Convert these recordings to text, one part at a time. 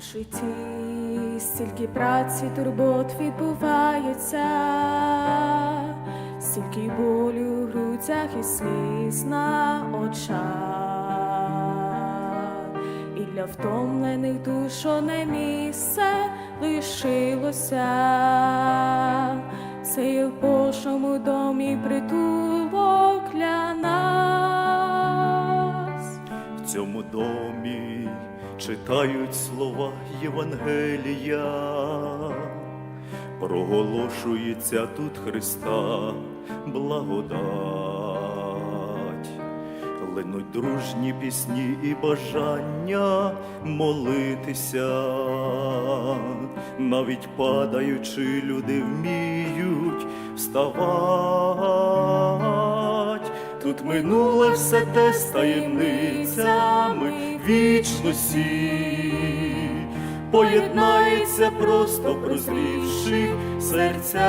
У житті стільки праці, турбот відбувається, стільки болю в грудях і сліз на очах, і для втомлених душ не місце лишилося, це в Божому домі притулок для нас. В цьому домі читають слова Євангелія, проголошується тут Христа благодать, линуть дружні пісні і бажання молитися, навіть падаючи, люди вміють вставать. Минуле все те з таємницями вічності, поєднається просто прозрівши серцях,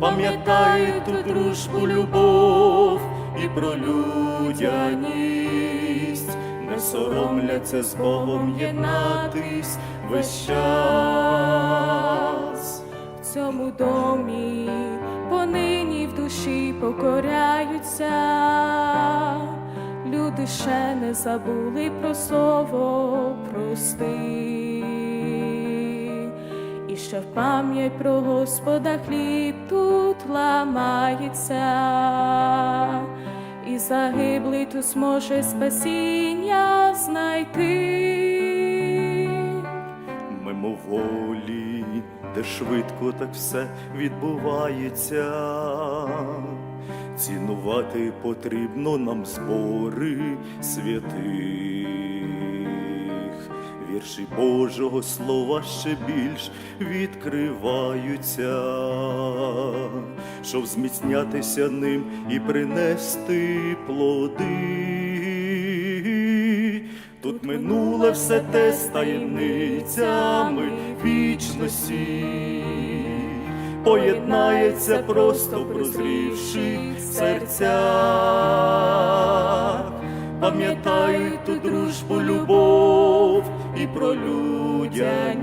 пам'ятають ту дружбу, любов і про людяність, не соромляться з Богом єднатись весь час. в цьому домі душі покоряються, люди ще не забули про слово прости. І ще в пам'ять про Господа хліб тут ламається, і загиблий тут зможе спасіння знайти. мимоволі, де швидко так все відбувається. Цінувати потрібно нам збори святих, вірші Божого Слова ще більш відкриваються, щоб зміцнятися ним і принести плоди. Минуле все те з таємницями вічності, поєднається просто прозрівши серця, пам'ятають ту дружбу, любов і про людяність,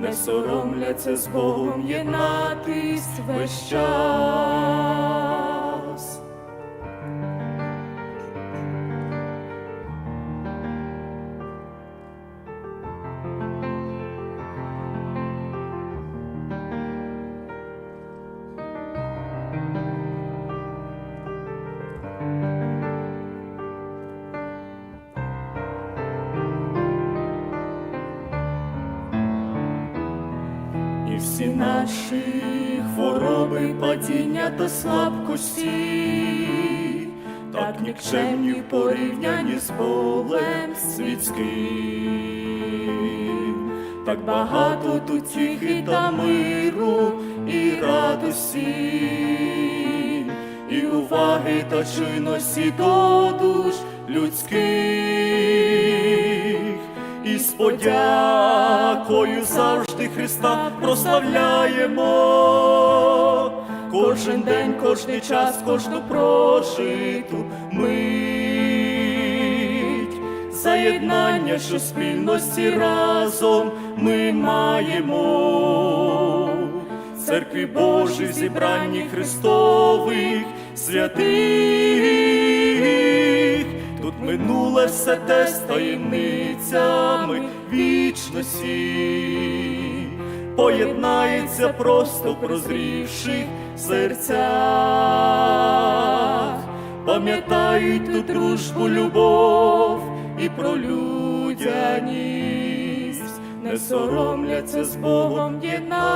не соромляться з Богом єднатись весь час. І всі наші хвороби, падіння та слабкості, так нікчемні в порівнянні з болем світським, так багато тут тіхи та миру і радості, і уваги та чуйності до душ людських подякою завжди Христа прославляємо. Кожен день, кожний час, кожну прожиту мить, заєднання, що спільності разом ми маємо. Церкві Божій в зібранні Христових святих. Тут минуле все те з таємницями вічності, поєднається просто прозрівших серцях, пам'ятають ту дружбу, любов і про людяність, не соромляться з Богом єднатись